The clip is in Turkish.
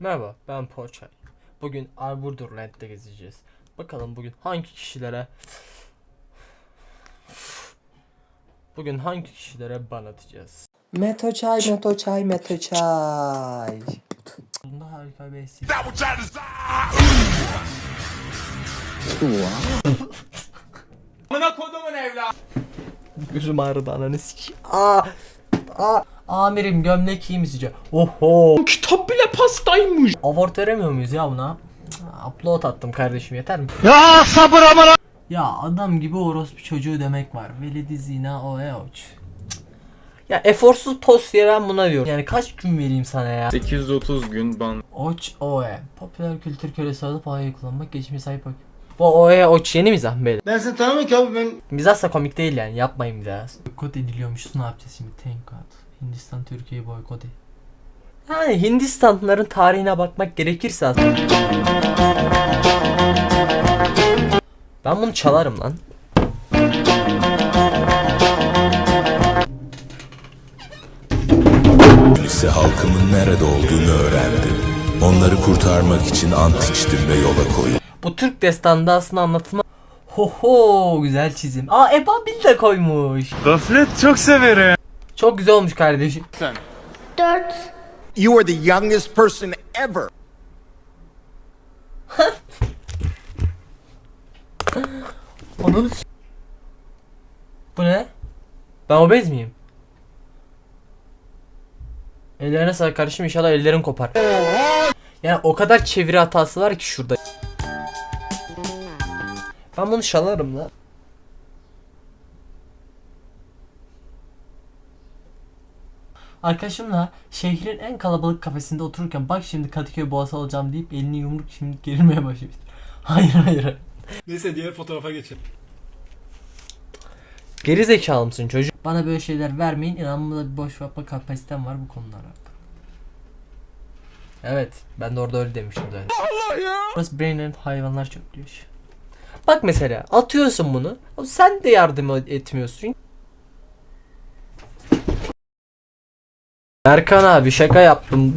Merhaba ben Poğaçay. Bugün Arburderland'de gezeceğiz. Bakalım bugün hangi kişilere Bugün hangi kişilere ban atacağız? Meto çay, meto çay, meto çay. Bunda harika bir eski. Gözüm ağrıdı ananı sikeyim. Aa! Aa! Amirim gömlek iyi mi sizce? Oho! Kitap bile pastaymış. Avort veremiyor muyuz ya buna? Cık, Upload attım kardeşim yeter mi? Ya sabır amına. Ya adam gibi orospu çocuğu demek var. Veledi zina o e oç. Ya eforsuz post diye ben buna diyorum. Yani kaç gün vereyim sana ya? 830 gün ban. Oç OE. Popüler kültür kölesi alıp OE'yi kullanmak geçmiş sahip bak. Bu OE oç yeni mizah böyle. Ben seni tanımıyorum ki abi ben. Mizahsa komik değil yani yapmayın mizah. Boykot ediliyormuş ne yapacağız şimdi? Thank God. Hindistan Türkiye'yi boykot ediyor. Yani Hindistanlıların tarihine bakmak gerekirse aslında. Ben bunu çalarım lan. ise halkımın nerede olduğunu öğrendim. Onları kurtarmak için ant içtim ve yola koyuldum. Bu Türk destanında aslında anlatılma. Ho ho güzel çizim. Aa Ebabil de koymuş. Gaflet çok severim. Çok güzel olmuş kardeşim. You are the youngest person ever. Onun Bu ne? Ben obez miyim? Ellerine sağlık kardeşim inşallah ellerin kopar. Yani o kadar çeviri hatası var ki şurada. Ben bunu şalarım lan. Arkadaşımla şehrin en kalabalık kafesinde otururken bak şimdi Kadıköy boğası alacağım deyip elini yumruk şimdi gerilmeye başladı. Hayır hayır. Neyse diğer fotoğrafa geçelim. Geri zekalı mısın çocuk? Bana böyle şeyler vermeyin. İnanmada bir boş yapma kapasitem var bu konulara. Evet, ben de orada öyle demiştim zaten. Allah ya. Burası Brainerd hayvanlar çöplüyor. Bak mesela atıyorsun bunu. Sen de yardım etmiyorsun. Erkan abi şaka yaptım.